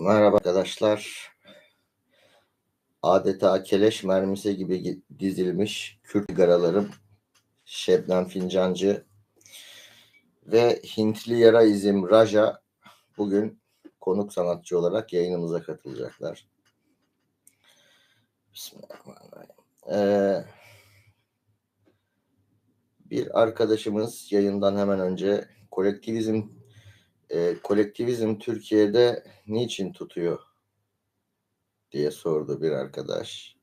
Merhaba arkadaşlar. Adeta keleş mermisi gibi dizilmiş Kürt garalarım Şebnem Fincancı ve Hintli Yara İzim Raja bugün konuk sanatçı olarak yayınımıza katılacaklar. Bismillahirrahmanirrahim. Ee, bir arkadaşımız yayından hemen önce kolektivizm e, kolektivizm Türkiye'de niçin tutuyor diye sordu bir arkadaş.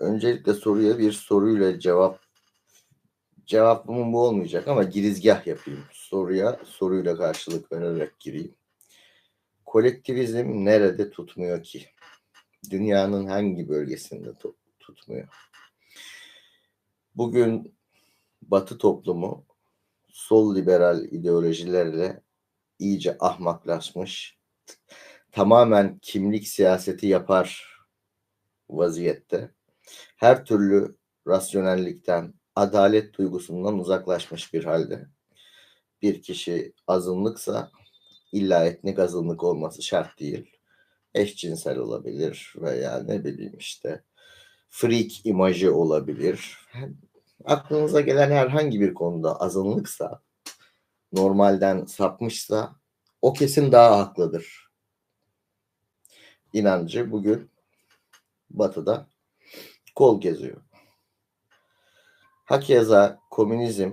Öncelikle soruya bir soruyla cevap cevabım bu olmayacak ama girizgah yapayım. Soruya soruyla karşılık vererek gireyim. Kolektivizm nerede tutmuyor ki? Dünyanın hangi bölgesinde tutmuyor? Bugün Batı toplumu sol liberal ideolojilerle iyice ahmaklaşmış, tamamen kimlik siyaseti yapar vaziyette. Her türlü rasyonellikten, adalet duygusundan uzaklaşmış bir halde. Bir kişi azınlıksa illa etnik azınlık olması şart değil. Eşcinsel olabilir veya ne bileyim işte freak imajı olabilir aklınıza gelen herhangi bir konuda azınlıksa, normalden sapmışsa o kesin daha haklıdır. İnancı bugün batıda kol geziyor. Hakeza komünizm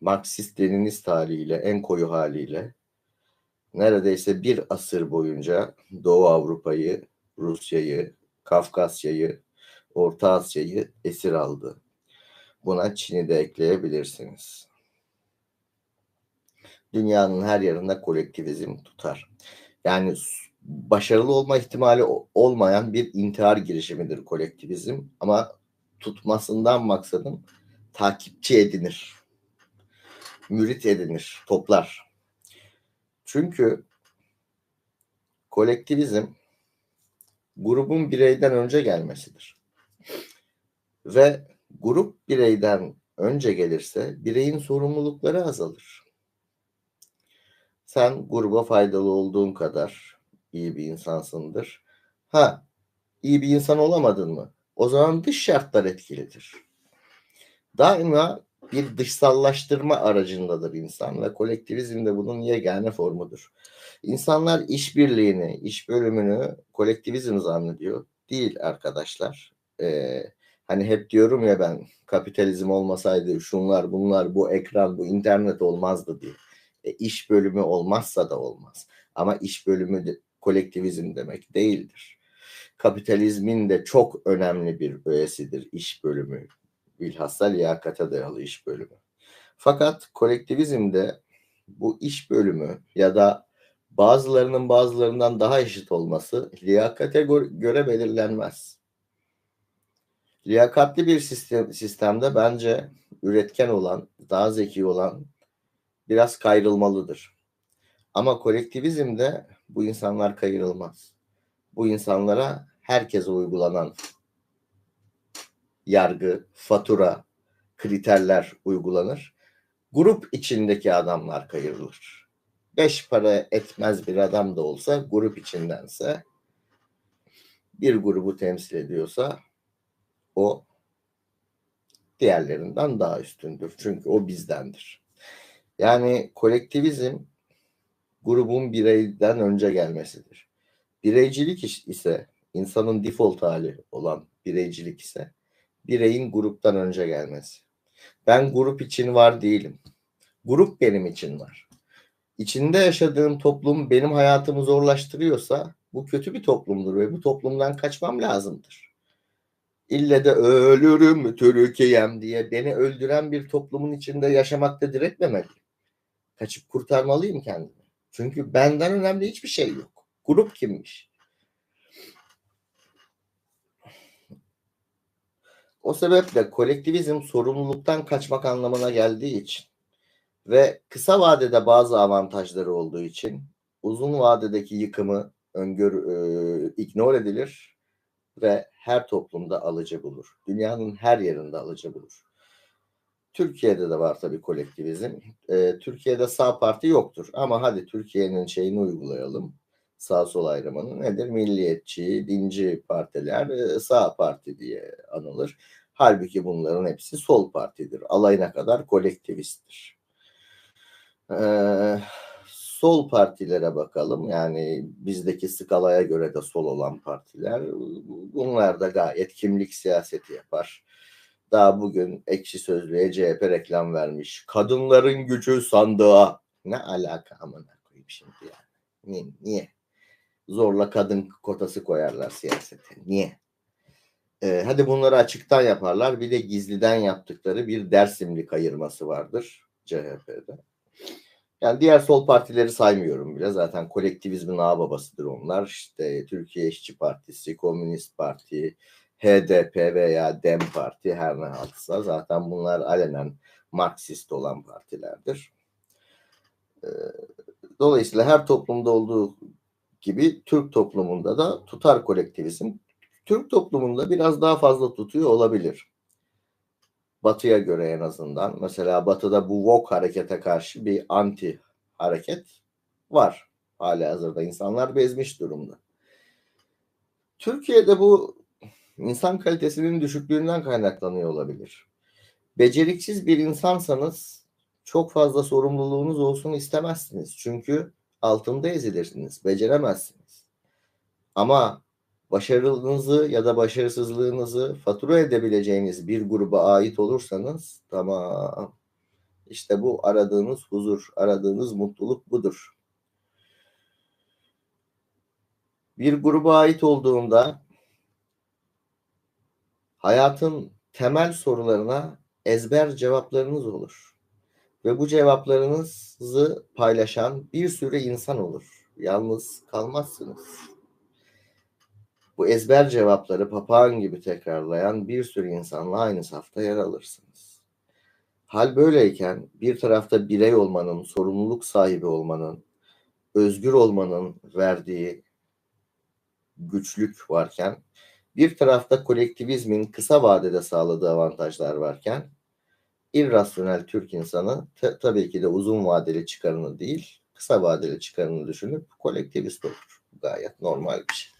Marksist Leninist haliyle en koyu haliyle neredeyse bir asır boyunca Doğu Avrupa'yı, Rusya'yı, Kafkasya'yı, Orta Asya'yı esir aldı. Buna Çin'i de ekleyebilirsiniz. Dünyanın her yerinde kolektivizm tutar. Yani başarılı olma ihtimali olmayan bir intihar girişimidir kolektivizm ama tutmasından maksadım takipçi edinir. Mürit edinir, toplar. Çünkü kolektivizm grubun bireyden önce gelmesidir. Ve grup bireyden önce gelirse bireyin sorumlulukları azalır. Sen gruba faydalı olduğun kadar iyi bir insansındır. Ha, iyi bir insan olamadın mı? O zaman dış şartlar etkilidir. Daima bir dışsallaştırma aracındadır insan ve kolektivizm de bunun yegane formudur. İnsanlar işbirliğini, iş bölümünü kolektivizm zannediyor. Değil arkadaşlar. Ee, Hani hep diyorum ya ben kapitalizm olmasaydı şunlar bunlar bu ekran bu internet olmazdı diye. E, iş bölümü olmazsa da olmaz. Ama iş bölümü de, kolektivizm demek değildir. Kapitalizmin de çok önemli bir öğesidir iş bölümü. Bilhassa liyakata dayalı iş bölümü. Fakat kolektivizmde bu iş bölümü ya da bazılarının bazılarından daha eşit olması liyakate göre belirlenmez Liyakatli bir sistem, sistemde bence üretken olan, daha zeki olan biraz kayrılmalıdır. Ama kolektivizmde bu insanlar kayırılmaz. Bu insanlara herkese uygulanan yargı, fatura, kriterler uygulanır. Grup içindeki adamlar kayırılır. Beş para etmez bir adam da olsa grup içindense bir grubu temsil ediyorsa o diğerlerinden daha üstündür. Çünkü o bizdendir. Yani kolektivizm grubun bireyden önce gelmesidir. Bireycilik ise insanın default hali olan bireycilik ise bireyin gruptan önce gelmesi. Ben grup için var değilim. Grup benim için var. İçinde yaşadığım toplum benim hayatımı zorlaştırıyorsa bu kötü bir toplumdur ve bu toplumdan kaçmam lazımdır. İlle de ölürüm Türkiye'm diye beni öldüren bir toplumun içinde yaşamakta diretmemeliyim. Kaçıp kurtarmalıyım kendimi. Çünkü benden önemli hiçbir şey yok. Grup kimmiş? O sebeple kolektivizm sorumluluktan kaçmak anlamına geldiği için ve kısa vadede bazı avantajları olduğu için uzun vadedeki yıkımı öngör e, ignore edilir ve her toplumda alıcı bulur. Dünyanın her yerinde alıcı bulur. Türkiye'de de var tabii kolektivizm. Ee, Türkiye'de sağ parti yoktur ama hadi Türkiye'nin şeyini uygulayalım. sağ sol ayrımını nedir? Milliyetçi, dinci partiler e, sağ parti diye anılır. Halbuki bunların hepsi sol partidir. Alayına kadar kolektivisttir. Ee, sol partilere bakalım. Yani bizdeki skalaya göre de sol olan partiler. Bunlar da gayet kimlik siyaseti yapar. Daha bugün ekşi sözlüğe CHP reklam vermiş. Kadınların gücü sandığa. Ne alaka amına koyayım şimdi yani. Niye? Niye? Zorla kadın kotası koyarlar siyasete. Niye? Ee, hadi bunları açıktan yaparlar. Bir de gizliden yaptıkları bir Dersimli kayırması vardır CHP'de. Yani diğer sol partileri saymıyorum bile. Zaten kolektivizmin ağababasıdır onlar. İşte Türkiye İşçi Partisi, Komünist Parti, HDP veya DEM Parti her ne haltsa zaten bunlar alenen Marksist olan partilerdir. Ee, dolayısıyla her toplumda olduğu gibi Türk toplumunda da tutar kolektivizm. Türk toplumunda biraz daha fazla tutuyor olabilir. Batı'ya göre en azından. Mesela Batı'da bu Woke harekete karşı bir anti hareket var. Hali hazırda insanlar bezmiş durumda. Türkiye'de bu insan kalitesinin düşüklüğünden kaynaklanıyor olabilir. Beceriksiz bir insansanız çok fazla sorumluluğunuz olsun istemezsiniz. Çünkü altında ezilirsiniz, beceremezsiniz. Ama başarınızı ya da başarısızlığınızı fatura edebileceğiniz bir gruba ait olursanız tamam. İşte bu aradığınız huzur, aradığınız mutluluk budur. Bir gruba ait olduğunda hayatın temel sorularına ezber cevaplarınız olur. Ve bu cevaplarınızı paylaşan bir sürü insan olur. Yalnız kalmazsınız. Bu ezber cevapları papağan gibi tekrarlayan bir sürü insanla aynı safta yer alırsınız. Hal böyleyken bir tarafta birey olmanın, sorumluluk sahibi olmanın, özgür olmanın verdiği güçlük varken, bir tarafta kolektivizmin kısa vadede sağladığı avantajlar varken, irrasyonel Türk insanı tabii ki de uzun vadeli çıkarını değil, kısa vadeli çıkarını düşünüp kolektivist olur. Gayet normal bir şey.